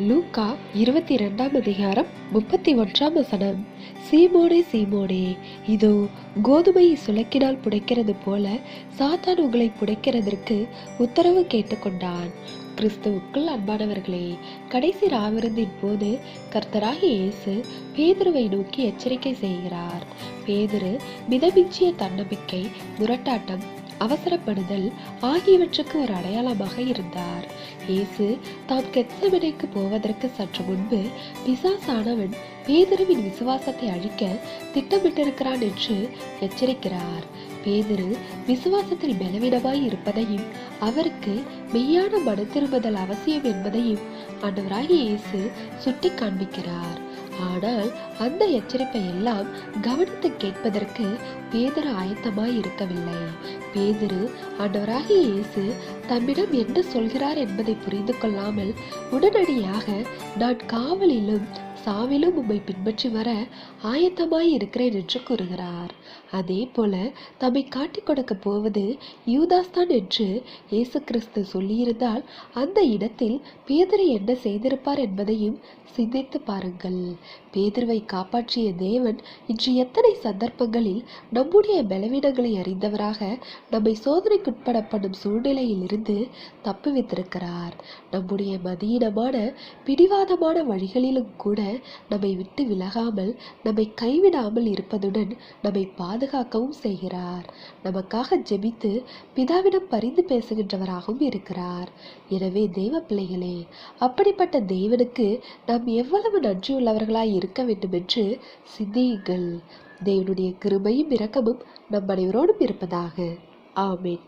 லூக்கா இருபத்தி ரெண்டாம் அதிகாரம் முப்பத்தி ஒன்றாம் வசனம். சீமோனே சீமோனே இதோ கோதுமையை சுளக்கினால் புடைக்கிறது போல சாத்தான் உங்களை புடைக்கிறதற்கு உத்தரவு கேட்டுக்கொண்டான். கிறிஸ்துவுக்குள் அன்பானவர்களே கடைசி ராவிருந்தின் போது கர்த்தராகி இயேசு பேதுருவை நோக்கி எச்சரிக்கை செய்கிறார். பேதுரு மிதமிஞ்சிய தன்னம்பிக்கை முரட்டாட்டம் அவசரப்படுதல் ஆகியவற்றுக்கு ஒரு அடையாளமாக இருந்தார். இயேசு தாம் கெத்தவினைக்கு போவதற்கு சற்று முன்பு பிசாசானவன் பேதருவின் விசுவாசத்தை அழிக்க திட்டமிட்டிருக்கிறான் என்று எச்சரிக்கிறார். பேதுரு விசுவாசத்தில் பலவீனமாய் இருப்பதையும் அவருக்கு மெய்யான மன திரும்புதல் அவசியம் என்பதையும் ஆண்டவராகிய இயேசு சுட்டி காண்பிக்கிறார் ஆனால் அந்த எச்சரிப்பை எல்லாம் கவனித்து கேட்பதற்கு பேதர் ஆயத்தமாய் இருக்கவில்லை. பேதரு ஆண்டவராகிய இயேசு தம்மிடம் என்ன சொல்கிறார் என்பதை புரிந்து கொள்ளாமல் உடனடியாக நான் காவலிலும் சாவிலும் உம்மை பின்பற்றி வர ஆயத்தமாய் இருக்கிறேன் என்று கூறுகிறார். அதே போல தம்மை காட்டிக் கொடுக்க போவது யூதாஸ்தான் என்று இயேசு கிறிஸ்து சொல்லியிருந்தால் அந்த இடத்தில் பேதரை என்ன செய்திருப்பார் என்பதையும் சிந்தித்து பாருங்கள். பேதர்வை காப்பாற்றிய தேவன் இன்று எத்தனை சந்தர்ப்பங்களில் நம்முடைய பலவீனங்களை அறிந்தவராக நம்மை சோதனைக்குட்படப்படும் சூழ்நிலையிலிருந்து தப்புவித்திருக்கிறார். நம்முடைய மதியினமான பிடிவாதமான வழிகளிலும் கூட நம்மை விட்டு விலகாமல் நம்மை கைவிடாமல் இருப்பதுடன் நம்மை பாதுகாக்கவும் செய்கிறார். நமக்காக ஜெபித்து பிதாவிடம் பரிந்து பேசுகின்றவராகவும் இருக்கிறார். எனவே தெய்வ பிள்ளைகளே அப்படிப்பட்ட தேவனுக்கு நாம் எவ்வளவு நன்றியுள்ளவர்களாய் இருக்க வேண்டும் என்று சிந்தியுங்கள். தேவனுடைய கிருபையும் இரக்கமும் நம் அனைவரோடும் இருப்பதாக. ஆமேன்.